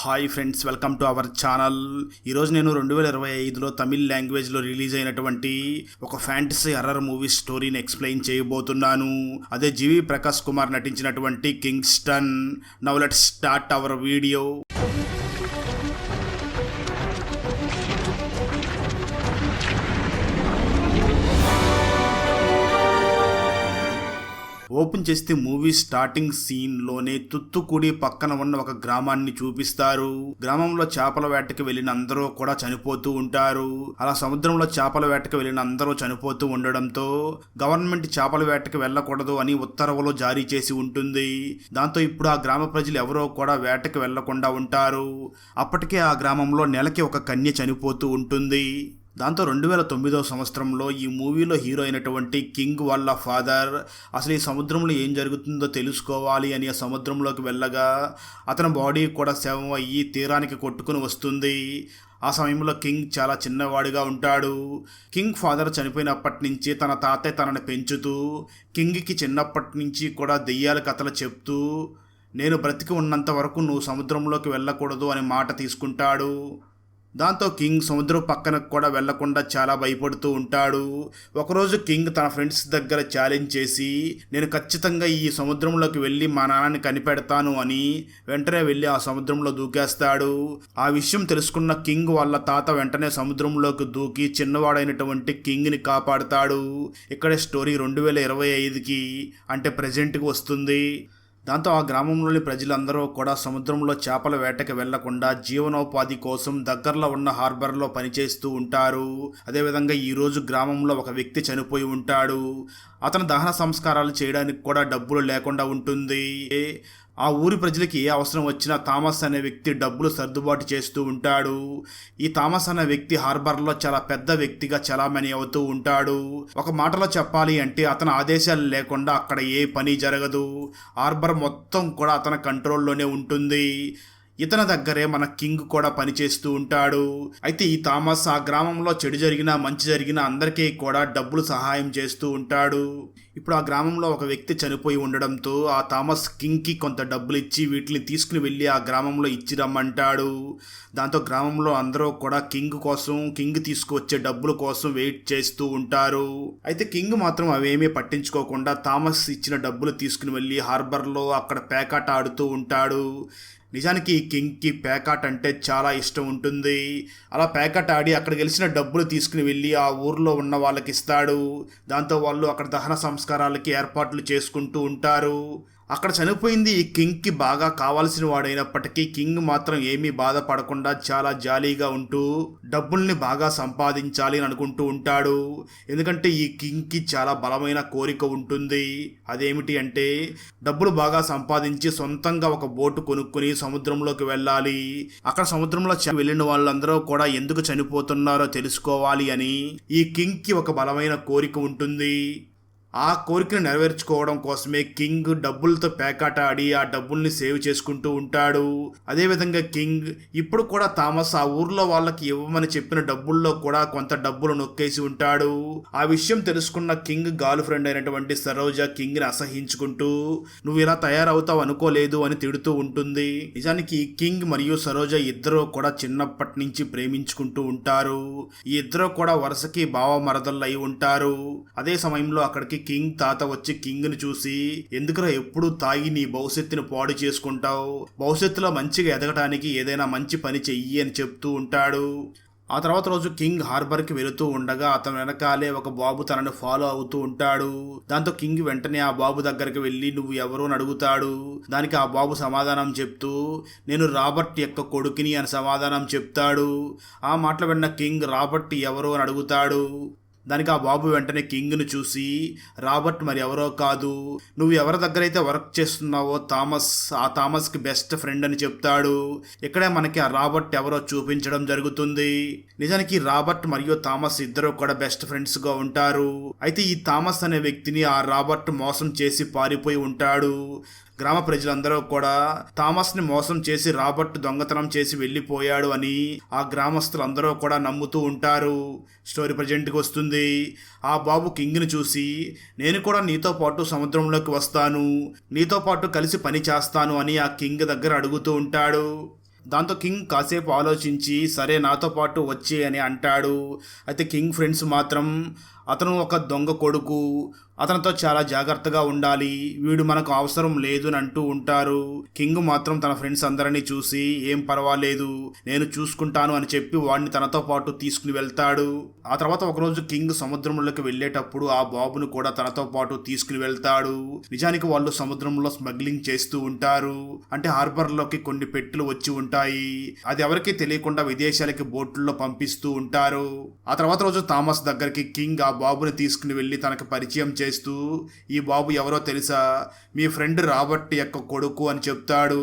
Hi friends welcome to our channel. ఈరోజు నేను రెండు వేల ఇరవై ఐదులో తమిళ్ లాంగ్వేజ్లో రిలీజ్ అయినటువంటి ఒక ఫ్యాంటసీ హర్రర్ మూవీ స్టోరీని ఎక్స్ప్లెయిన్ చేయబోతున్నాను. అదే జీవి ప్రకాష్ కుమార్ నటించినటువంటి Kingston. Now let start our video. Open చేస్తే మూవీ స్టార్టింగ్ సీన్లోనే తుత్తుకుడి పక్కన ఉన్న ఒక గ్రామాన్ని చూపిస్తారు. గ్రామంలో చేపల వేటకి వెళ్ళిన అందరూ కూడా చనిపోతూ ఉంటారు. అలా సముద్రంలో చేపల వేటకి వెళ్ళిన అందరూ చనిపోతూ ఉండడంతో గవర్నమెంట్ చేపల వేటకి వెళ్ళకూడదు అని ఉత్తర్వులు జారీ చేసి ఉంటుంది. దాంతో ఇప్పుడు ఆ గ్రామ ప్రజలు ఎవరో కూడా వేటకి వెళ్ళకుండా ఉంటారు. అప్పటికే ఆ గ్రామంలో నెలకి ఒక కన్య చనిపోతూ ఉంటుంది. దాంతో రెండు వేల తొమ్మిదో సంవత్సరంలో ఈ మూవీలో హీరో అయినటువంటి కింగ్ వాళ్ళ ఫాదర్ అసలు ఈ సముద్రంలో ఏం జరుగుతుందో తెలుసుకోవాలి అని ఆ సముద్రంలోకి వెళ్ళగా అతని బాడీ కూడా శవం అయ్యి తీరానికి కొట్టుకుని వస్తుంది. ఆ సమయంలో కింగ్ చాలా చిన్నవాడిగా ఉంటాడు. కింగ్ ఫాదర్ చనిపోయినప్పటి నుంచి తన తాతయ్య తనని పెంచుతూ కింగ్కి చిన్నప్పటి నుంచి కూడా దెయ్యాల కథలు చెప్తూ నేను బ్రతికి ఉన్నంత వరకు నువ్వు సముద్రంలోకి వెళ్ళకూడదు అని మాట తీసుకుంటాడు. దాంతో కింగ్ సముద్రం పక్కన కూడా వెళ్ళకుండా చాలా భయపడుతూ ఉంటాడు. ఒకరోజు కింగ్ తన ఫ్రెండ్స్ దగ్గర ఛాలెంజ్ చేసి నేను ఖచ్చితంగా ఈ సముద్రంలోకి వెళ్ళి మా నాన్నని కనిపెడతాను అని వెంటనే వెళ్ళి ఆ సముద్రంలో దూకేస్తాడు. ఆ విషయం తెలుసుకున్న కింగ్ వాళ్ళ తాత వెంటనే సముద్రంలోకి దూకి చిన్నవాడైనటువంటి కింగ్ని కాపాడుతాడు. ఇక్కడ స్టోరీ రెండు వేల ఇరవై ఐదుకి అంటే ప్రజెంట్కి వస్తుంది. దాంతో ఆ గ్రామంలోని ప్రజలందరూ కూడా సముద్రంలో చేపల వేటకి వెళ్ళకుండా జీవనోపాధి కోసం దగ్గరలో ఉన్న హార్బర్లో పనిచేస్తూ ఉంటారు. అదేవిధంగా ఈరోజు గ్రామంలో ఒక వ్యక్తి చనిపోయి ఉంటాడు. అతను దహన సంస్కారాలు చేయడానికి కూడా డబ్బులు లేకుండా ఉంటుంది. ఆ ఊరి ప్రజలకి ఏ అవసరం వచ్చినా థామస్ అనే వ్యక్తి డబ్బులు సర్దుబాటు చేస్తూ ఉంటాడు. ఈ థామస్ అనే వ్యక్తి హార్బర్లో చాలా పెద్ద వ్యక్తిగా చలామణి అవుతూ ఉంటాడు. ఒక మాటలో చెప్పాలి అంటే అతని ఆదేశాలు లేకుండా అక్కడ ఏ పని జరగదు. హార్బర్ మొత్తం కూడా అతని కంట్రోల్లోనే ఉంటుంది. ఇతని దగ్గరే మన కింగ్ కూడా పనిచేస్తూ ఉంటాడు. అయితే ఈ థామస్ ఆ గ్రామంలో చెడు జరిగినా మంచి జరిగినా అందరికీ కూడా డబ్బులు సహాయం చేస్తూ ఉంటాడు. ఇప్పుడు ఆ గ్రామంలో ఒక వ్యక్తి చనిపోయి ఉండడంతో ఆ థామస్ కింగ్కి కొంత డబ్బులు ఇచ్చి వీటిని తీసుకుని వెళ్ళి ఆ గ్రామంలో ఇచ్చి రమ్మంటాడు. దాంతో గ్రామంలో అందరూ కూడా కింగ్ కోసం కింగ్ తీసుకువచ్చే డబ్బుల కోసం వెయిట్ చేస్తూ ఉంటారు. అయితే కింగ్ మాత్రం అవేమీ పట్టించుకోకుండా థామస్ ఇచ్చిన డబ్బులు తీసుకుని వెళ్ళి హార్బర్లో అక్కడ పేకాట ఆడుతూ ఉంటాడు. నిజానికి ఈ కింగ్కి పేకాట్ అంటే చాలా ఇష్టం ఉంటుంది. అలా పేకాట్ ఆడి అక్కడ గెలిచిన డబ్బులు తీసుకుని వెళ్ళి ఆ ఊర్లో ఉన్న వాళ్ళకి ఇస్తాడు. దాంతో వాళ్ళు అక్కడ దహన సంస్కారాలకి ఏర్పాట్లు చేసుకుంటూ ఉంటారు. అక్కడ చనిపోయింది ఈ కింగ్కి బాగా కావాల్సిన వాడైనప్పటికీ కింగ్ మాత్రం ఏమీ బాధపడకుండా చాలా జాలీగా ఉంటూ డబ్బుల్ని బాగా సంపాదించాలి అని అనుకుంటూ ఉంటాడు. ఎందుకంటే ఈ కింగ్కి చాలా బలమైన కోరిక ఉంటుంది. అదేమిటి అంటే డబ్బులు బాగా సంపాదించి సొంతంగా ఒక బోటు కొనుక్కొని సముద్రంలోకి వెళ్ళాలి. అక్కడ సముద్రంలో వెళ్ళిన వాళ్ళందరూ కూడా ఎందుకు చనిపోతున్నారో తెలుసుకోవాలి అని ఈ కింగ్కి ఒక బలమైన కోరిక ఉంటుంది. ఆ కోరికను నెరవేర్చుకోవడం కోసమే కింగ్ డబ్బులతో పేకాట ఆడి ఆ డబ్బుల్ని సేవ్ చేసుకుంటూ ఉంటాడు. అదేవిధంగా కింగ్ ఇప్పుడు కూడా థామస్ ఆ ఊర్లో వాళ్ళకి ఇవ్వమని చెప్పిన డబ్బుల్లో కూడా కొంత డబ్బులు నొక్కేసి ఉంటాడు. ఆ విషయం తెలుసుకున్న కింగ్ గాల్ ఫ్రెండ్ అయినటువంటి సరోజ కింగ్ని అసహించుకుంటూ నువ్వు ఇలా తయారవుతావు అనుకోలేదు అని తిడుతూ ఉంటుంది. నిజానికి కింగ్ మరియు సరోజ ఇద్దరు కూడా చిన్నప్పటి నుంచి ప్రేమించుకుంటూ ఉంటారు. ఈ ఇద్దరు కూడా వరుసకి భావ మరదళ్ళు అయి ఉంటారు. అదే సమయంలో అక్కడికి కింగ్ తాత వచ్చి కింగ్ని చూసి ఎందుకురా ఎప్పుడు తాగి నీ భవిష్యత్తుని పాడు చేసుకుంటావు? భవిష్యత్తులో మంచిగా ఎదగటానికి ఏదైనా మంచి పని చెయ్యి అని చెప్తూ ఉంటాడు. ఆ తర్వాత రోజు కింగ్ హార్బర్కి వెళుతూ ఉండగా అతను వెనకాలే ఒక బాబు తనను ఫాలో అవుతూ ఉంటాడు. దాంతో కింగ్ వెంటనే ఆ బాబు దగ్గరికి వెళ్ళి నువ్వు ఎవరు? అని అడుగుతాడు. దానికి ఆ బాబు సమాధానం చెప్తూ నేను రాబర్ట్ యొక్క కొడుకుని అని సమాధానం చెప్తాడు. ఆ మాటలు విన్న కింగ్ రాబర్ట్ ఎవరు అని అడుగుతాడు. దానికి ఆ బాబు వెంటనే కింగ్ను చూసి రాబర్ట్ మరి ఎవరో కాదు? నువ్వు ఎవరి దగ్గర అయితే వర్క్ చేస్తున్నావో థామస్ ఆ థామస్కి బెస్ట్ ఫ్రెండ్ అని చెప్తాడు. ఇక్కడే మనకి ఆ రాబర్ట్ ఎవరో చూపించడం జరుగుతుంది. నిజానికి రాబర్ట్ మరియు థామస్ ఇద్దరు కూడా బెస్ట్ ఫ్రెండ్స్గా ఉంటారు. అయితే ఈ థామస్ అనే వ్యక్తిని ఆ రాబర్ట్ మోసం చేసి పారిపోయి ఉంటాడు. గ్రామ ప్రజలందరూ కూడా థామస్ని మోసం చేసి రాబర్ట్ దొంగతనం చేసి వెళ్ళిపోయాడు అని ఆ గ్రామస్తులందరూ కూడా నమ్ముతూ ఉంటారు. స్టోరీ ప్రజెంట్కి వస్తుంది. ఆ బాబు కింగ్ని చూసి నేను కూడా నీతో పాటు సముద్రంలోకి వస్తాను. నీతో పాటు కలిసి పని చేస్తాను అని ఆ కింగ్ దగ్గర అడుగుతూ ఉంటాడు. దాంతో కింగ్ కాసేపు ఆలోచించి సరే నాతో పాటు వచ్చి అని అంటాడు. అయితే కింగ్ ఫ్రెండ్స్ మాత్రం అతను ఒక దొంగ కొడుకు అతనితో చాలా జాగ్రత్తగా ఉండాలి వీడు మనకు అవసరం లేదు అని అంటూ ఉంటారు. కింగ్ మాత్రం తన ఫ్రెండ్స్ అందరినీ చూసి ఏం పర్వాలేదు నేను చూసుకుంటాను అని చెప్పి వాడిని తనతో పాటు తీసుకుని వెళ్తాడు. ఆ తర్వాత ఒకరోజు కింగ్ సముద్రంలోకి వెళ్ళేటప్పుడు ఆ బాబును కూడా తనతో పాటు తీసుకుని వెళ్తాడు. నిజానికి వాళ్ళు సముద్రంలో స్మగ్లింగ్ చేస్తూ ఉంటారు. అంటే హార్బర్లోకి కొన్ని పెట్టులు వచ్చి ఉంటాయి. అది ఎవరికీ తెలియకుండా విదేశాలకి బోట్లలో పంపిస్తూ ఉంటారు. ఆ తర్వాత రోజు థామస్ దగ్గరికి కింగ్ ఆ బాబుని తీసుకుని వెళ్ళి తనకు పరిచయం చేస్తూ ఈ బాబు ఎవరో తెలుసా? మీ ఫ్రెండ్ రాబర్ట్ యొక్క కొడుకు అని చెప్తాడు.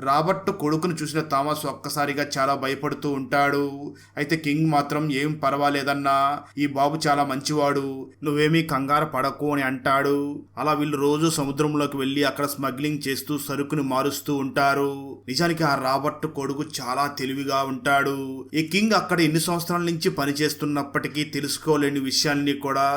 రాబర్ట్ కొడుకును చూసిన థామస్ ఒక్కసారిగా చాలా భయపడుతూ ఉంటాడు. అయితే కింగ్ మాత్రం ఏం పర్వాలేదన్నా ఈ బాబు చాలా మంచివాడు. నువ్వేమీ కంగారు పడకు అని అంటాడు. అలా వీళ్ళు రోజు సముద్రంలోకి వెళ్ళి అక్కడ స్మగ్లింగ్ చేస్తూ సరుకుని మారుస్తూ ఉంటారు. నిజానికి ఆ రాబర్ట్ కొడుకు చాలా తెలివిగా ఉంటాడు. ఈ కింగ్ అక్కడ ఎన్ని సంవత్సరాల నుంచి పనిచేస్తున్నప్పటికీ తెలుసుకోలేని విషయాన్ని కూడా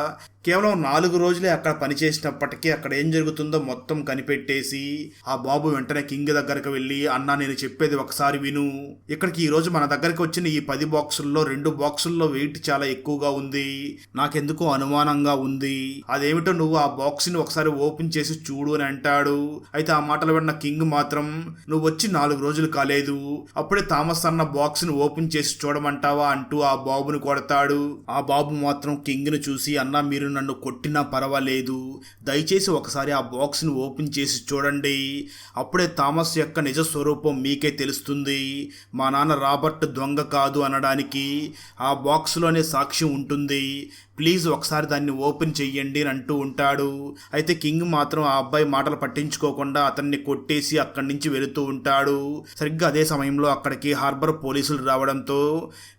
కేవలం నాలుగు రోజులే అక్కడ పనిచేసినప్పటికీ అక్కడ ఏం జరుగుతుందో మొత్తం కనిపెట్టేసి ఆ బాబు వెంటనే కింగ్ దగ్గరకు వెళ్ళి అన్నా నేను చెప్పేది ఒకసారి విను. ఇక్కడికి ఈ రోజు మన దగ్గరికి వచ్చిన ఈ పది బాక్సుల్లో రెండు బాక్సుల్లో వెయిట్ చాలా ఎక్కువగా ఉంది. నాకెందుకో అనుమానంగా ఉంది. అదేమిటో నువ్వు ఆ బాక్స్ని ఒకసారి ఓపెన్ చేసి చూడు అని అంటాడు. అయితే ఆ మాటలు విన్న కింగ్ మాత్రం నువ్వు వచ్చి నాలుగు రోజులు కాలేదు. అప్పుడే థామస్ అన్న బాక్స్ని ఓపెన్ చేసి చూడమంటావా? అంటూ ఆ బాబుని కొడతాడు. ఆ బాబు మాత్రం కింగ్ని చూసి అన్నా మీరు నన్ను కొట్టినా పర్వాలేదు. దయచేసి ఒకసారి ఆ బాక్స్ని ఓపెన్ చేసి చూడండి. అప్పుడే థామస్ యొక్క నిజ స్వరూపం మీకే తెలుస్తుంది. మా నాన్న రాబర్ట్ దొంగ కాదు అనడానికి ఆ బాక్స్లోనే సాక్ష్యం ఉంటుంది. ప్లీజ్ ఒకసారి దాన్ని ఓపెన్ చెయ్యండి అని అంటూ ఉంటాడు. అయితే కింగ్ మాత్రం ఆ అబ్బాయి మాటలు పట్టించుకోకుండా అతన్ని కొట్టేసి అక్కడి నుంచి వెళుతూ ఉంటాడు. సరిగ్గా అదే సమయంలో అక్కడికి హార్బర్ పోలీసులు రావడంతో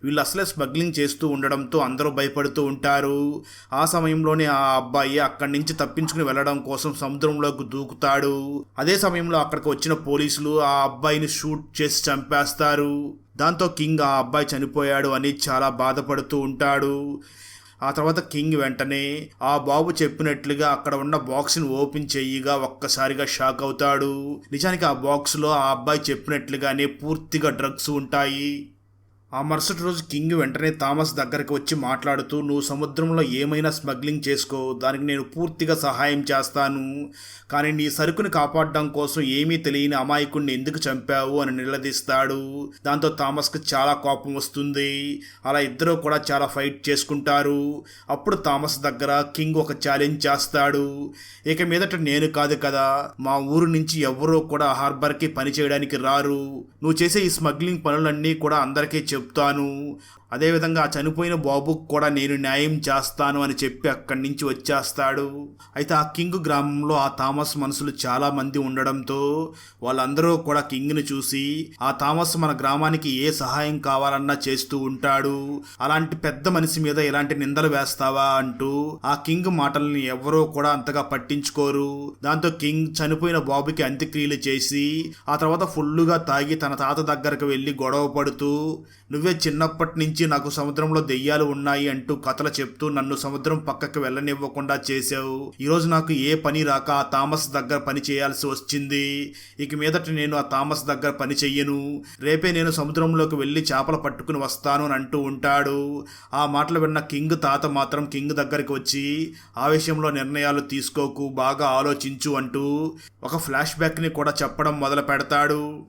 వీళ్ళు అసలే స్మగ్లింగ్ చేస్తూ ఉండడంతో అందరూ భయపడుతూ ఉంటారు. ఆ సమయంలోనే ఆ అబ్బాయి అక్కడి నుంచి తప్పించుకుని వెళ్ళడం కోసం సముద్రంలోకి దూకుతాడు. అదే సమయంలో అక్కడికి వచ్చిన పోలీసులు ఆ అబ్బాయిని షూట్ చేసి చంపేస్తారు. దాంతో కింగ్ ఆ అబ్బాయి చనిపోయాడు అని చాలా బాధపడుతూ ఉంటాడు. ఆ తర్వాత కింగ్ వెంటనే ఆ బాబు చెప్పినట్లుగా అక్కడ ఉన్న బాక్స్ని ఓపెన్ చేయగా ఒక్కసారిగా షాక్ అవుతాడు. నిజానికి ఆ బాక్స్లో ఆ అబ్బాయి చెప్పినట్లుగానే పూర్తిగా డ్రగ్స్ ఉంటాయి. ఆ మరుసటి రోజు కింగ్ వెంటనే థామస్ దగ్గరికి వచ్చి మాట్లాడుతూ నువ్వు సముద్రంలో ఏమైనా స్మగ్లింగ్ చేసుకో దానికి నేను పూర్తిగా సహాయం చేస్తాను. కానీ నీ సరుకుని కాపాడడం కోసం ఏమీ తెలియని అమాయకుడిని ఎందుకు చంపావు? అని నిలదీస్తాడు. దాంతో థామస్కి చాలా కోపం వస్తుంది. అలా ఇద్దరూ కూడా చాలా ఫైట్ చేసుకుంటారు. అప్పుడు థామస్ దగ్గర కింగ్ ఒక ఛాలెంజ్ చేస్తాడు. ఇక మీదట నేను కాదు కదా మా ఊరు నుంచి ఎవరూ కూడా హార్బర్కి పని చేయడానికి రారు. నువ్వు చేసే ఈ స్మగ్లింగ్ పనులన్నీ కూడా అందరికీ చెప్తాను. అదేవిధంగా ఆ చనిపోయిన బాబుకు కూడా నేను న్యాయం చేస్తాను అని చెప్పి అక్కడి నుంచి వచ్చేస్తాడు. అయితే ఆ కింగ్ గ్రామంలో ఆ థామస్ మనుషులు చాలా మంది ఉండడంతో వాళ్ళందరూ కూడా కింగ్ని చూసి ఆ థామస్ మన గ్రామానికి ఏ సహాయం కావాలన్నా చేస్తూ ఉంటాడు. అలాంటి పెద్ద మనిషి మీద ఇలాంటి నిందలు వేస్తావా అంటూ ఆ కింగ్ మాటల్ని ఎవరూ కూడా అంతగా పట్టించుకోరు. దాంతో కింగ్ చనిపోయిన బాబుకి అంత్యక్రియలు చేసి ఆ తర్వాత ఫుల్లుగా తాగి తన తాత దగ్గరకు వెళ్ళి గొడవ పడుతూ నువ్వే చిన్నప్పటి నుంచి నాకు సముద్రంలో దెయ్యాలు ఉన్నాయి అంటూ కథలు చెప్తూ నన్ను సముద్రం పక్కకి వెళ్ళనివ్వకుండా చేశావు. ఈరోజు నాకు ఏ పని రాక ఆ థామస్ దగ్గర పని చేయాల్సి వచ్చింది. ఇక మీదట నేను ఆ థామస్ దగ్గర పని చెయ్యను. రేపే నేను సముద్రంలోకి వెళ్ళి చేపలు పట్టుకుని వస్తాను అని అంటూ ఉంటాడు. ఆ మాటలు విన్న కింగ్ తాత మాత్రం కింగ్ దగ్గరికి వచ్చి ఆ విషయంలో నిర్ణయాలు తీసుకోకు బాగా ఆలోచించు అంటూ ఒక ఫ్లాష్ బ్యాక్ని కూడా చెప్పడం మొదలు పెడతాడు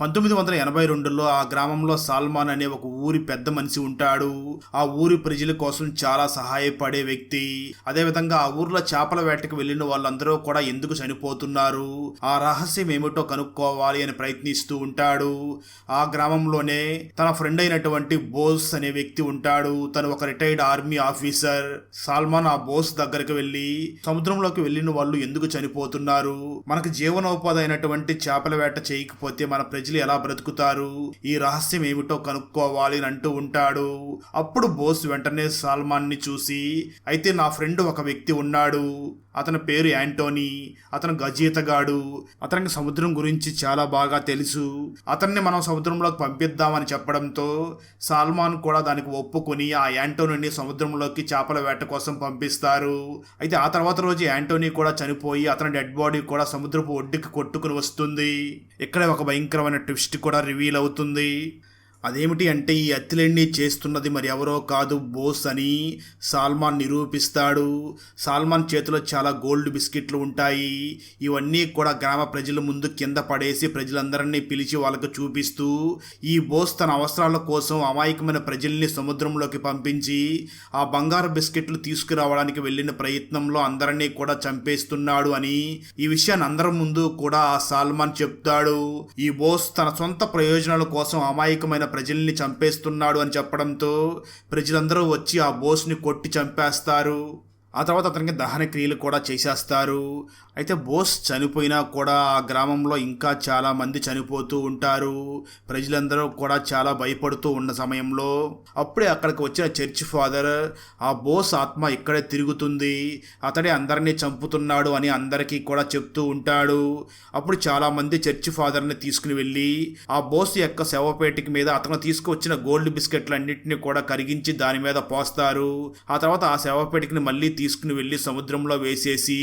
పంతొమ్మిది వందల ఎనభై రెండులో ఆ గ్రామంలో సాల్మాన్ అనే ఒక ఊరి పెద్ద మనిషి ఉంటాడు. ఆ ఊరి ప్రజల కోసం చాలా సహాయపడే వ్యక్తి. అదేవిధంగా ఆ ఊర్లో చేపల వేటకు వెళ్ళిన వాళ్ళందరూ కూడా ఎందుకు చనిపోతున్నారు? ఆ రహస్యం ఏమిటో కనుక్కోవాలి అని ప్రయత్నిస్తూ ఉంటాడు. ఆ గ్రామంలోనే తన ఫ్రెండ్ అయినటువంటి బోస్ అనే వ్యక్తి ఉంటాడు. తను ఒక రిటైర్డ్ ఆర్మీ ఆఫీసర్ సాల్మాన్ ఆ బోస్ దగ్గరికి వెళ్ళి సముద్రంలోకి వెళ్ళిన వాళ్ళు ఎందుకు చనిపోతున్నారు? మనకు జీవనోపాధి అయినటువంటి చేపల వేట చేయకపోతే మన ప్రజలు ఎలా బ్రతుకుతారు? ఈ రహస్యం ఏమిటో కనుక్కోవాలి అని అంటూ ఉంటాడు. అప్పుడు బోస్ వెంటనే సాల్మాన్ని చూసి అయితే నా ఫ్రెండ్ ఒక వ్యక్తి ఉన్నాడు. అతని పేరు యాంటోనీ అతను గజీతగాడు అతనికి సముద్రం గురించి చాలా బాగా తెలుసు. అతన్ని మనం సముద్రంలోకి పంపిద్దామని చెప్పడంతో సాల్మాన్ కూడా దానికి ఒప్పుకొని ఆ యాంటోనీని సముద్రంలోకి చేపల వేట కోసం పంపిస్తారు. అయితే ఆ తర్వాత రోజు యాంటోనీ కూడా చనిపోయి అతని డెడ్ బాడీ కూడా సముద్రపు ఒడ్డుకి కొట్టుకుని వస్తుంది. ఇక్కడే ఒక భయంకరమైన ట్విస్ట్ కూడా రివీల్ అవుతుంది. అదేమిటి అంటే ఈ అత్తిలెండి చేస్తున్నది మరి ఎవరో కాదు బోస్ అని సాల్మాన్ నిరూపిస్తాడు. సాల్మాన్ చేతిలో చాలా గోల్డ్ బిస్కెట్లు ఉంటాయి. ఇవన్నీ కూడా గ్రామ ప్రజల ముందు కింద పడేసి ప్రజలందరినీ పిలిచి వాళ్ళకు చూపిస్తూ ఈ బోస్ తన అవసరాల కోసం అమాయకమైన ప్రజల్ని సముద్రంలోకి పంపించి ఆ బంగారు బిస్కెట్లు తీసుకురావడానికి వెళ్ళిన ప్రయత్నంలో అందరినీ కూడా చంపేస్తున్నాడు అని ఈ విషయాన్ని అందరి ముందు కూడా ఆ సాల్మాన్ చెప్తాడు. ఈ బోస్ తన సొంత ప్రయోజనాల కోసం అమాయకమైన ప్రజల్ని చంపేస్తున్నాడు అని చెప్పడంతో ప్రజలందరూ వచ్చి ఆ బోస్ని కొట్టి చంపేస్తారు. ఆ తర్వాత అతనికి దహన క్రియలు కూడా చేసేస్తారు. అయితే బోస్ చనిపోయినా కూడా ఆ గ్రామంలో ఇంకా చాలామంది చనిపోతూ ఉంటారు. ప్రజలందరూ కూడా చాలా భయపడుతూ ఉన్న సమయంలో అప్పుడే అక్కడికి వచ్చిన చర్చ్ ఫాదర్ ఆ బోస్ ఆత్మ ఇక్కడే తిరుగుతుంది. అతడే అందరినీ చంపుతున్నాడు అని అందరికీ కూడా చెప్తూ ఉంటాడు. అప్పుడు చాలామంది చర్చ్ ఫాదర్ని తీసుకుని వెళ్ళి ఆ బోస్ యొక్క శవపేటికి మీద అతను తీసుకువచ్చిన గోల్డ్ బిస్కెట్లన్నింటినీ కూడా కరిగించి దాని మీద పోస్తారు. ఆ తర్వాత ఆ శవపేటికని మళ్ళీ తీసుకుని వెళ్ళి సముద్రంలో వేసేసి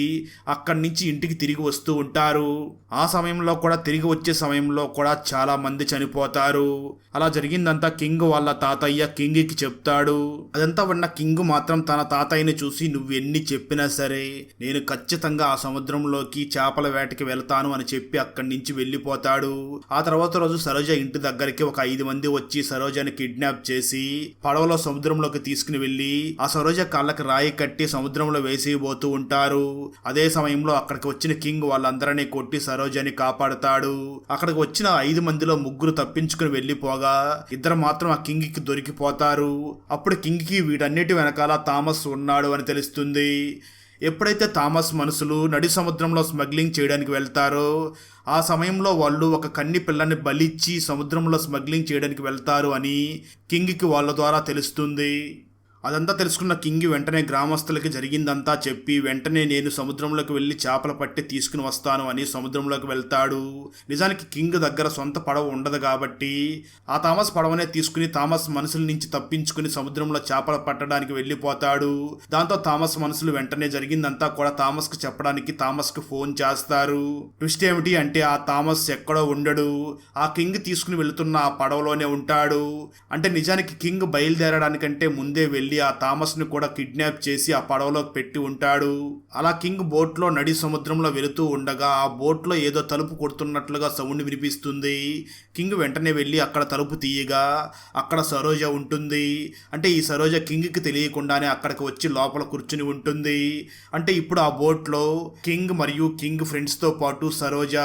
అక్కడి నుంచి ఇంటికి తిరిగి వస్తూ ఉంటారు. ఆ సమయంలో కూడా తిరిగి వచ్చే సమయంలో కూడా చాలా మంది చనిపోతారు. అలా జరిగిందంతా కింగ్ వాళ్ళ తాతయ్య కింగ్కి చెప్తాడు. అదంతా ఉన్న కింగ్ మాత్రం తన తాతయ్యని చూసి నువ్వెన్ని చెప్పినా సరే నేను ఖచ్చితంగా ఆ సముద్రంలోకి చేపల వేటకి వెళ్తాను అని చెప్పి అక్కడి నుంచి వెళ్ళిపోతాడు. ఆ తర్వాత రోజు సరోజ ఇంటి దగ్గరికి ఒక ఐదు మంది వచ్చి సరోజని కిడ్నాప్ చేసి పడవలో సముద్రంలోకి తీసుకుని వెళ్ళి ఆ సరోజ కాళ్ళకి రాయి కట్టి సముద్రంలో వేసిపోతూ ఉంటారు. అదే సమయంలో అక్కడికి వచ్చిన కింగ్ వాళ్ళందరినీ కొట్టి సరోజని కాపాడుతాడు. అక్కడికి వచ్చిన ఐదు మందిలో ముగ్గురు తప్పించుకుని వెళ్ళిపోగా ఇద్దరు మాత్రం ఆ కింగ్కి దొరికిపోతారు. అప్పుడు కింగ్కి వీటన్నిటి వెనకాల థామస్ ఉన్నాడు అని తెలుస్తుంది. ఎప్పుడైతే థామస్ మనుషులు నడి సముద్రంలో స్మగ్లింగ్ చేయడానికి వెళ్తారో ఆ సమయంలో వాళ్ళు ఒక కన్ని పిల్లని బలిచ్చి సముద్రంలో స్మగ్లింగ్ చేయడానికి వెళ్తారు అని కింగ్కి వాళ్ళ ద్వారా తెలుస్తుంది. అదంతా తెలుసుకున్న కింగ్ వెంటనే గ్రామస్తులకి జరిగిందంతా చెప్పి వెంటనే నేను సముద్రంలోకి వెళ్ళి చేపలు పట్టి తీసుకుని వస్తాను అని సముద్రంలోకి వెళ్తాడు. నిజానికి కింగ్ దగ్గర సొంత పడవ ఉండదు కాబట్టి ఆ థామస్ పడవనే తీసుకుని థామస్ మనుషుల నుంచి తప్పించుకుని సముద్రంలో చేపలు పట్టడానికి వెళ్ళిపోతాడు. దాంతో థామస్ మనుషులు వెంటనే జరిగిందంతా కూడా థామస్కి చెప్పడానికి థామస్కి ఫోన్ చేస్తారు. ట్విస్ట్ ఏమిటి అంటే ఆ థామస్ ఎక్కడో ఉండడు. ఆ కింగ్ తీసుకుని వెళుతున్న ఆ పడవలోనే ఉంటాడు. అంటే నిజానికి కింగ్ బయలుదేరడానికంటే ముందే వెళ్ళి ఆ థామస్ని కూడా కిడ్నాప్ చేసి ఆ పడవలో పెట్టి ఉంటాడు. అలా కింగ్ బోట్లో నడి సముద్రంలో వెళుతూ ఉండగా ఆ బోట్లో ఏదో తలుపు కొడుతున్నట్లుగా సౌండ్ వినిపిస్తుంది. కింగ్ వెంటనే వెళ్ళి అక్కడ తలుపు తీయగా అక్కడ సరోజ ఉంటుంది. అంటే ఈ సరోజ కింగ్కి తెలియకుండానే అక్కడికి వచ్చి లోపల కూర్చుని ఉంటుంది. అంటే ఇప్పుడు ఆ బోట్లో కింగ్ మరియు కింగ్ ఫ్రెండ్స్తో పాటు సరోజ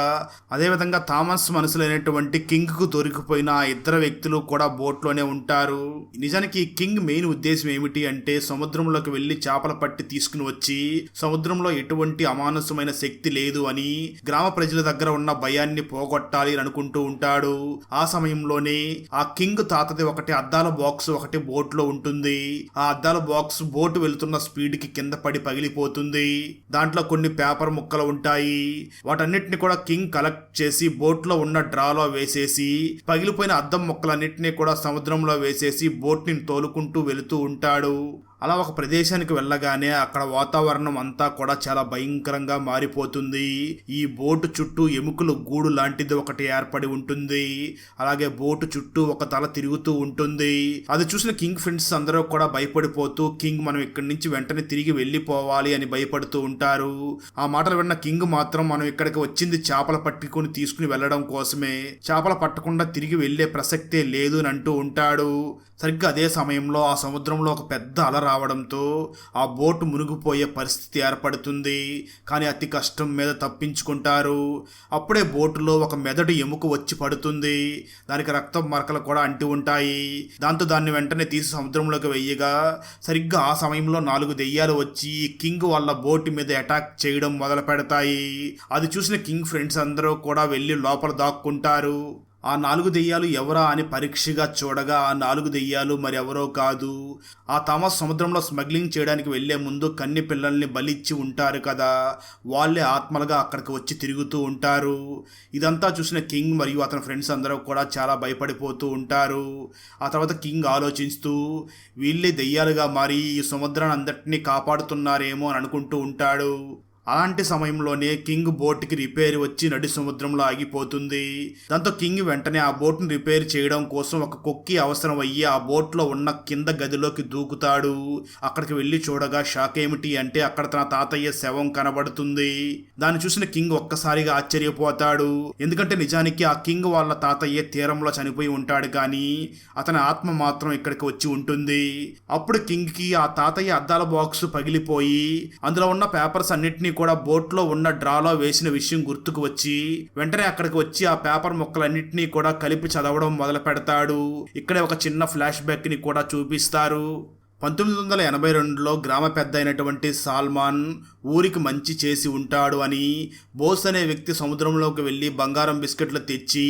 అదేవిధంగా థామస్ మనసులైనటువంటి కింగ్కు దొరికిపోయిన ఆ ఇద్దరు వ్యక్తులు కూడా బోట్లోనే ఉంటారు. నిజానికి కింగ్ మెయిన్ ఉద్దేశం ఏమిటి అంటే సముద్రంలోకి వెళ్ళి చేపల పట్టి తీసుకుని వచ్చి సముద్రంలో ఎటువంటి అమానుసమైన శక్తి లేదు అని గ్రామ ప్రజల దగ్గర ఉన్న భయాన్ని పోగొట్టాలి అని అనుకుంటూ ఉంటాడు. ఆ సమయంలోనే ఆ కింగ్ తాతది ఒకటి అద్దాల బాక్స్ ఒకటి బోట్లో ఉంటుంది. ఆ అద్దాల బాక్స్ బోట్ వెళ్తున్న స్పీడ్కి కింద పడి పగిలిపోతుంది. దాంట్లో కొన్ని పేపర్ ముక్కలు ఉంటాయి. వాటన్నిటిని కూడా కింగ్ కలెక్ట్ చేసి బోట్లో ఉన్న డ్రాలో వేసేసి పగిలిపోయిన అద్దం ముక్కలన్నిటిని కూడా సముద్రంలో వేసేసి బోట్ని తోలుకుంటూ వెళుతూ ఉంటాడు. వెళ్తాడు అలా ఒక ప్రదేశానికి వెళ్ళగానే అక్కడ వాతావరణం అంతా కూడా చాలా భయంకరంగా మారిపోతుంది. ఈ బోటు చుట్టూ ఎముకలు గూడు లాంటిది ఒకటి ఏర్పడి ఉంటుంది. అలాగే బోటు చుట్టూ ఒక తల తిరుగుతూ ఉంటుంది. అది చూసిన కింగ్ ఫ్రెండ్స్ అందరూ కూడా భయపడిపోతూ కింగ్ మనం ఇక్కడి నుంచి వెంటనే తిరిగి వెళ్ళిపోవాలి అని భయపడుతూ ఉంటారు. ఆ మాటలు విన్న కింగ్ మాత్రం మనం ఇక్కడికి వచ్చింది చేపలు పట్టుకుని తీసుకుని వెళ్ళడం కోసమే. చేపలు పట్టకుండా తిరిగి వెళ్ళే ప్రసక్తే లేదు అని అంటూ ఉంటాడు. సరిగ్గా అదే సమయంలో ఆ సముద్రంలో ఒక పెద్ద అలర రావడంతో ఆ బోటు మునిగిపోయే పరిస్థితి ఏర్పడుతుంది. కానీ అతి కష్టం మీద తప్పించుకుంటారు. అప్పుడే బోటులో ఒక మెదడు ఎముక వచ్చి పడుతుంది. దానికి రక్తం మరకలు కూడా అంటి ఉంటాయి. దాంతో దాన్ని వెంటనే తీసి సముద్రంలోకి వెయ్యగా సరిగ్గా ఆ సమయంలో నాలుగు దెయ్యాలు వచ్చి కింగ్ వాళ్ళ బోటు మీద అటాక్ చేయడం మొదలు పెడతాయి అది చూసిన కింగ్ ఫ్రెండ్స్ అందరూ కూడా వెళ్ళి లోపల దాక్కుంటారు. ఆ నాలుగు దెయ్యాలు ఎవరా అని పరీక్షగా చూడగా ఆ నాలుగు దెయ్యాలు మరెవరో కాదు. ఆ తమ సముద్రంలో స్మగ్లింగ్ చేయడానికి వెళ్ళే ముందు కన్ని పిల్లల్ని బలిచ్చి ఉంటారు కదా. వాళ్ళే ఆత్మలుగా అక్కడికి వచ్చి తిరుగుతూ ఉంటారు. ఇదంతా చూసిన కింగ్ మరియు అతని ఫ్రెండ్స్ అందరూ కూడా చాలా భయపడిపోతూ ఉంటారు. ఆ తర్వాత కింగ్ ఆలోచిస్తూ వీళ్ళే దెయ్యాలుగా మారి ఈ సముద్రాన్ని అందరినీ కాపాడుతున్నారేమో అని అనుకుంటూ ఉంటాడు. అలాంటి సమయంలోనే కింగ్ బోట్కి రిపేర్ వచ్చి నడి సముద్రంలో ఆగిపోతుంది. దాంతో కింగ్ వెంటనే ఆ బోట్ని రిపేర్ చేయడం కోసం ఒక కొక్కి అవసరం అయ్యి ఆ బోట్లో ఉన్న కింద గదిలోకి దూకుతాడు. అక్కడికి వెళ్ళి చూడగా షాక్ ఏమిటి అంటే అక్కడ తన తాతయ్య శవం కనబడుతుంది. దాన్ని చూసిన కింగ్ ఒక్కసారిగా ఆశ్చర్యపోతాడు. ఎందుకంటే నిజానికి ఆ కింగ్ వాళ్ళ తాతయ్య తీరంలో చనిపోయి ఉంటాడు కానీ అతని ఆత్మ మాత్రం ఇక్కడికి వచ్చి ఉంటుంది. అప్పుడు కింగ్కి ఆ తాతయ్య అద్దాల బాక్స్ పగిలిపోయి అందులో ఉన్న పేపర్స్ అన్నిటినీ కూడా బోట్లో ఉన్న డ్రాలో వేసిన విషయం గుర్తుకు వచ్చి వెంటనే అక్కడికి వచ్చి ఆ పేపర్ ముక్కలన్నింటినీ కూడా కలిపి చదవడం మొదలు పెడతాడు. ఇక్కడే ఒక చిన్న ఫ్లాష్ బ్యాక్ని కూడా చూపిస్తారు. పంతొమ్మిది వందల ఎనభై రెండులో గ్రామ పెద్ద అయినటువంటి సాల్మాన్ ఊరికి మంచి చేసి ఉంటాడు అని బోస్ అనే వ్యక్తి సముద్రంలోకి వెళ్ళి బంగారం బిస్కెట్లు తెచ్చి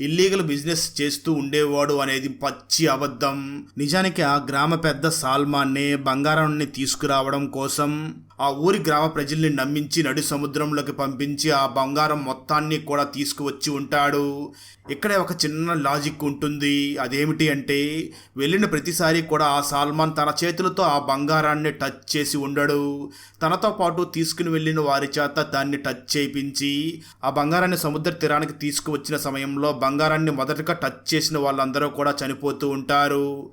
ఇల్లీగల్ బిజినెస్ చేస్తూ ఉండేవాడు అనేది పచ్చి అబద్ధం. నిజానికి ఆ గ్రామ పెద్ద సాల్మాన్నే బంగారాన్ని తీసుకురావడం కోసం ఆ ఊరి గ్రామ ప్రజల్ని నమ్మించి నడి సముద్రంలోకి పంపించి ఆ బంగారం మొత్తాన్ని కూడా తీసుకువచ్చి ఉంటాడు. ఇక్కడే ఒక చిన్న లాజిక్ ఉంటుంది. అదేమిటి అంటే వెళ్ళిన ప్రతిసారి కూడా ఆ సాల్మాన్ తన చేతులతో ఆ బంగారాన్ని టచ్ చేసి ఉండడు. తనతో పాటు తీసుకుని వెళ్ళిన వారి చేత దాన్ని టచ్ చేయించి ఆ బంగారాన్ని సముద్ర తీరానికి తీసుకువచ్చిన సమయంలో బంగారాన్ని మొదటగా టచ్ చేసిన వాళ్ళందరూ కూడా చనిపోతూ ఉంటారు.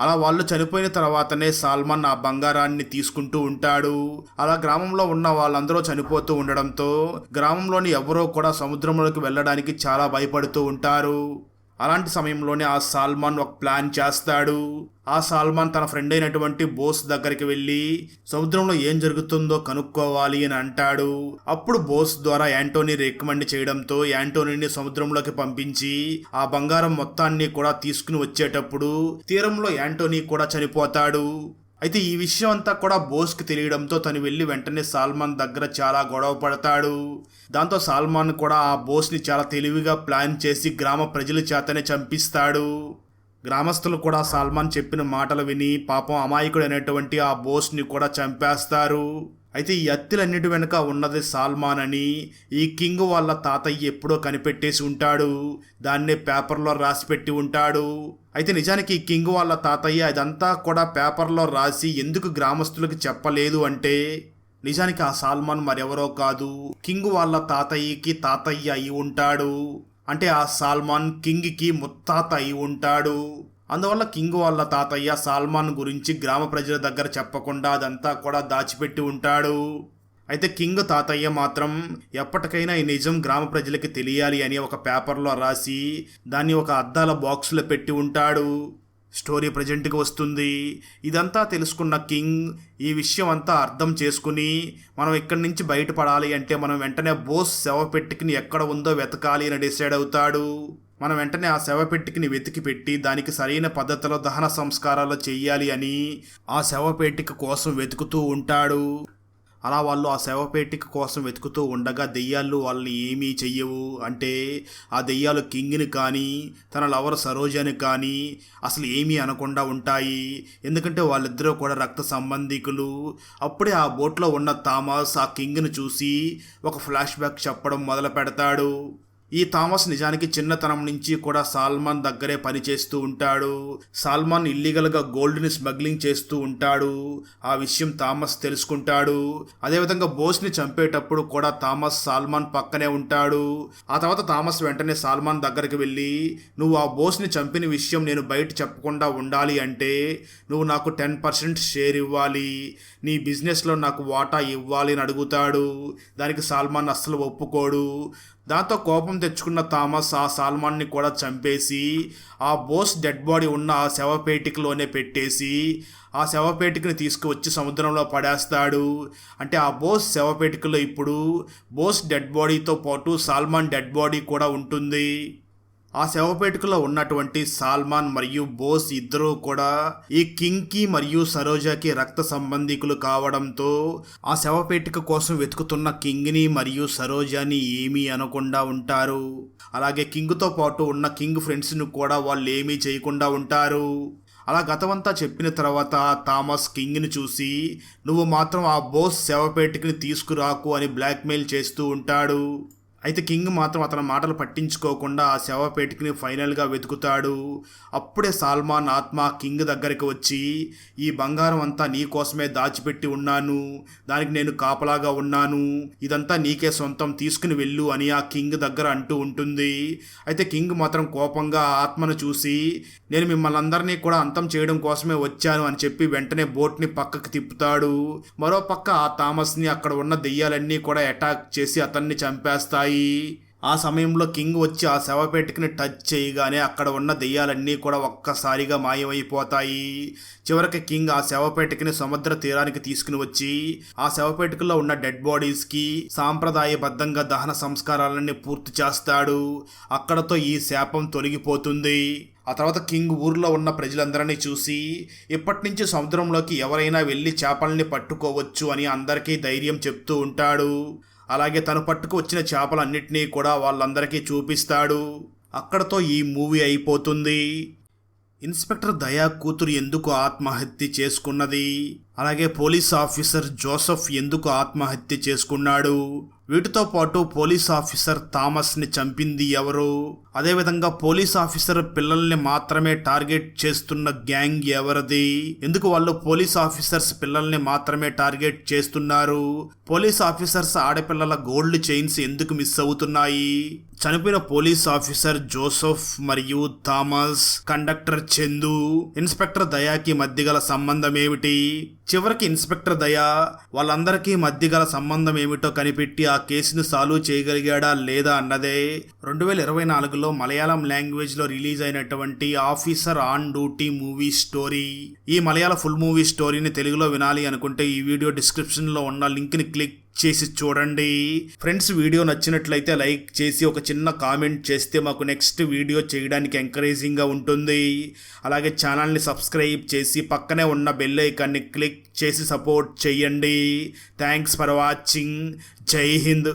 అలా వాళ్ళు చనిపోయిన తర్వాతనే సాల్మాన్ ఆ బంగారాన్ని తీసుకుంటూ ఉంటాడు. అలా గ్రామంలో ఉన్న వాళ్ళందరూ చనిపోతూ ఉండడంతో గ్రామంలోని ఎవరో కూడా సముద్రంలోకి వెళ్ళడానికి చాలా భయపడుతూ ఉంటారు. అలాంటి సమయంలోనే ఆ సాల్మాన్ ఒక ప్లాన్ చేస్తాడు. ఆ సాల్మాన్ తన ఫ్రెండ్ అయినటువంటి బోస్ దగ్గరికి వెళ్ళి సముద్రంలో ఏం జరుగుతుందో కనుక్కోవాలి అని అంటాడు. అప్పుడు బోస్ ద్వారా యాంటోనీ రికమెండ్ చేయడంతో యాంటోనీని సముద్రంలోకి పంపించి ఆ బంగారం మొత్తాన్ని కూడా తీసుకుని వచ్చేటప్పుడు తీరంలో యాంటోనీ కూడా చనిపోతాడు. అయితే ఈ విషయం అంతా కూడా బోస్కి తెలియడంతో తను వెళ్ళి వెంటనే సాల్మాన్ దగ్గర చాలా గొడవ పడతాడు. దాంతో సాల్మాన్ కూడా ఆ బోస్ని చాలా తెలివిగా ప్లాన్ చేసి గ్రామ ప్రజల చేతనే చంపిస్తాడు. గ్రామస్తులు కూడా సాల్మాన్ చెప్పిన మాటలు విని పాపం అమాయకుడు అనేటువంటి ఆ బోస్ని కూడా చంపేస్తారు. అయితే ఈ అత్తిలన్నిటి వెనుక ఉన్నది సాల్మాన్ అని ఈ కింగ్ వాళ్ళ తాతయ్య ఎప్పుడో కనిపెట్టేసి ఉంటాడు. దాన్నే పేపర్లో రాసి పెట్టి ఉంటాడు. అయితే నిజానికి కింగ్ వాళ్ళ తాతయ్య ఇదంతా కూడా పేపర్లో రాసి ఎందుకు గ్రామస్తులకు చెప్పలేదు అంటే నిజానికి ఆ సాల్మాన్ మరెవరో కాదు. కింగ్ వాళ్ళ తాతయ్యకి తాతయ్య అయి ఉంటాడు. అంటే ఆ సాల్మాన్ కింగ్కి ముత్తాత అయి ఉంటాడు. అందువల్ల కింగ్ వాళ్ళ తాతయ్య సాల్మాన్ గురించి గ్రామ ప్రజల దగ్గర చెప్పకుండా అదంతా కూడా దాచిపెట్టి ఉంటాడు. అయితే కింగ్ తాతయ్య మాత్రం ఎప్పటికైనా ఈ నిజం గ్రామ ప్రజలకి తెలియాలి అని ఒక పేపర్లో రాసి దాన్ని ఒక అద్దాల బాక్స్లో పెట్టి ఉంటాడు. స్టోరీ ప్రజెంట్కి వస్తుంది. ఇదంతా తెలుసుకున్న కింగ్ ఈ విషయం అంతా అర్థం చేసుకుని మనం ఇక్కడి నుంచి బయటపడాలి అంటే మనం వెంటనే బోస్ శవపెట్టికిని ఎక్కడ ఉందో వెతకాలి అని డిసైడ్ అవుతాడు. మనం వెంటనే ఆ శవపెట్టికని వెతికి పెట్టి దానికి సరైన పద్ధతిలో దహన సంస్కారాలు చేయాలి అని ఆ శవపేటిక కోసం వెతుకుతూ ఉంటాడు. అలా వాళ్ళు ఆ శవపేటిక కోసం వెతుకుతూ ఉండగా దెయ్యాలు వాళ్ళని ఏమీ చెయ్యవు. అంటే ఆ దెయ్యాలు కింగ్ని కానీ తన లవర్ సరోజని కానీ అసలు ఏమీ అనకుండా ఉంటాయి. ఎందుకంటే వాళ్ళిద్దరూ కూడా రక్త సంబంధికులు. అప్పుడే ఆ బోట్లో ఉన్న థామస్ ఆ కింగ్ని చూసి ఒక ఫ్లాష్ బ్యాక్ చెప్పడం మొదలు పెడతాడు ఈ థామస్ నిజానికి చిన్నతనం నుంచి కూడా సాల్మాన్ దగ్గరే పనిచేస్తూ ఉంటాడు. సాల్మాన్ ఇల్లీగల్గా గోల్డ్ని స్మగ్లింగ్ చేస్తూ ఉంటాడు. ఆ విషయం థామస్ తెలుసుకుంటాడు. అదేవిధంగా బోస్ని చంపేటప్పుడు కూడా థామస్ సాల్మాన్ పక్కనే ఉంటాడు. ఆ తర్వాత థామస్ వెంటనే సాల్మాన్ దగ్గరికి వెళ్ళి నువ్వు ఆ బోస్ని చంపిన విషయం నేను బయట చెప్పకుండా ఉండాలి అంటే నువ్వు నాకు టెన్ పర్సెంట్ షేర్ ఇవ్వాలి. నీ బిజినెస్లో నాకు వాటా ఇవ్వాలి అని అడుగుతాడు. దానికి సాల్మాన్ అస్సలు ఒప్పుకోడు. దాంతో కోపం తెచ్చుకున్న థామస్ ఆ సాల్మాన్ని కూడా చంపేసి ఆ బోస్ డెడ్ బాడీ ఉన్న ఆ శవపేటికలోనే పెట్టేసి ఆ శవపేటికని తీసుకువచ్చి సముద్రంలో పడేస్తాడు. అంటే ఆ బోస్ శవపేటికలో ఇప్పుడు బోస్ డెడ్ బాడీతో పాటు సాల్మాన్ డెడ్ బాడీ కూడా ఉంటుంది. ఆ శవపేటికలో ఉన్నటువంటి సాల్మాన్ మరియు బోస్ ఇద్దరూ కూడా ఈ కింగ్కి మరియు సరోజాకి రక్త సంబంధికులు కావడంతో ఆ శవపేటిక కోసం వెతుకుతున్న కింగ్ని మరియు సరోజాని ఏమీ అనకుండా ఉంటారు. అలాగే కింగ్తో పాటు ఉన్న కింగ్ ఫ్రెండ్స్ను కూడా వాళ్ళు ఏమీ చేయకుండా ఉంటారు. అలా గతమంతా చెప్పిన తర్వాత థామస్ కింగ్ని చూసి నువ్వు మాత్రం ఆ బోస్ శవపేటికని తీసుకురాకు అని బ్లాక్మెయిల్ చేస్తూ ఉంటాడు. అయితే కింగ్ మాత్రం అతని మాటలు పట్టించుకోకుండా ఆ శవపేటికని ఫైనల్గా వెతుకుతాడు. అప్పుడే సాల్మాన్ ఆత్మ కింగ్ దగ్గరికి వచ్చి ఈ బంగారం అంతా నీ కోసమే దాచిపెట్టి ఉన్నాను. దానికి నేను కాపలాగా ఉన్నాను. ఇదంతా నీకే సొంతం. తీసుకుని వెళ్ళు అని ఆ కింగ్ దగ్గర అంటూ ఉంటుంది. అయితే కింగ్ మాత్రం కోపంగా ఆత్మను చూసి నేను మిమ్మల్ని అందరినీ కూడా అంతం చేయడం కోసమే వచ్చాను అని చెప్పి వెంటనే బోట్ని పక్కకి తిప్పుతాడు. మరో పక్క ఆ థామస్ని అక్కడ ఉన్న దెయ్యాలన్నీ కూడా అటాక్ చేసి అతన్ని చంపేస్తాయి. ఆ సమయంలో కింగ్ వచ్చి ఆ శవపేటికని టచ్ చేయగానే అక్కడ ఉన్న దెయ్యాలన్నీ కూడా ఒక్కసారిగా మాయమైపోతాయి. చివరికి కింగ్ ఆ శవపేటికని సముద్ర తీరానికి తీసుకుని వచ్చి ఆ శవపేటికలో ఉన్న డెడ్ బాడీస్కి సాంప్రదాయబద్ధంగా దహన సంస్కారాలన్నీ పూర్తి చేస్తాడు. అక్కడతో ఈ శాపం తొలగిపోతుంది. ఆ తర్వాత కింగ్ ఊర్లో ఉన్న ప్రజలందరినీ చూసి ఇప్పటి నుంచి సముద్రంలోకి ఎవరైనా వెళ్ళి చేపల్ని పట్టుకోవచ్చు అని అందరికీ ధైర్యం చెప్తూ ఉంటాడు. అలాగే తను పట్టుకు వచ్చిన చేపలన్నింటినీ కూడా వాళ్ళందరికీ చూపిస్తాడు. అక్కడతో ఈ మూవీ అయిపోతుంది. ఇన్స్పెక్టర్ దయా కూతురు ఎందుకు ఆత్మహత్య చేసుకున్నది? అలాగే పోలీస్ ఆఫీసర్ జోసఫ్ ఎందుకు ఆత్మహత్య చేసుకున్నాడు? వీటితో పాటు పోలీస్ ఆఫీసర్ థామస్ని చంపింది ఎవరు? అదేవిధంగా పోలీస్ ఆఫీసర్ పిల్లల్ని మాత్రమే టార్గెట్ చేస్తున్న గ్యాంగ్ ఎవరిది? ఎందుకు వాళ్ళు పోలీస్ ఆఫీసర్స్ పిల్లల్ని మాత్రమే టార్గెట్ చేస్తున్నారు? పోలీస్ ఆఫీసర్స్ ఆడపిల్లల గోల్డ్ చైన్స్ ఎందుకు మిస్ అవుతున్నాయి? చనిపోయిన పోలీస్ ఆఫీసర్ జోసఫ్ మరియు థామస్ కండక్టర్ చందు ఇన్స్పెక్టర్ దయాకి మధ్య గల సంబంధం ఏమిటి? చివరికి ఇన్స్పెక్టర్ దయా వాళ్ళందరికీ మధ్య గల సంబంధం ఏమిటో కనిపెట్టి ఆ కేసును సాల్వ్ చేయగలిగాడా లేదా అన్నదే. రెండు వేల ఇరవై నాలుగులో మలయాళం లాంగ్వేజ్లో రిలీజ్ అయినటువంటి officer on duty movie story. ఈ మలయాళ ఫుల్ మూవీ స్టోరీని తెలుగులో వినాలి అనుకుంటే ఈ వీడియో డిస్క్రిప్షన్లో ఉన్న లింక్ని క్లిక్ చేసి చూడండి. ఫ్రెండ్స్ వీడియో నచ్చినట్లయితే లైక్ చేసి ఒక చిన్న కామెంట్ చేస్తే మాకు నెక్స్ట్ వీడియో చేయడానికి ఎంకరేజింగ్గా ఉంటుంది. అలాగే ఛానల్ని సబ్స్క్రైబ్ చేసి పక్కనే ఉన్న బెల్ ఐకాన్ని క్లిక్ చేసి సపోర్ట్ చేయండి. Thanks for watching. జై హింద్.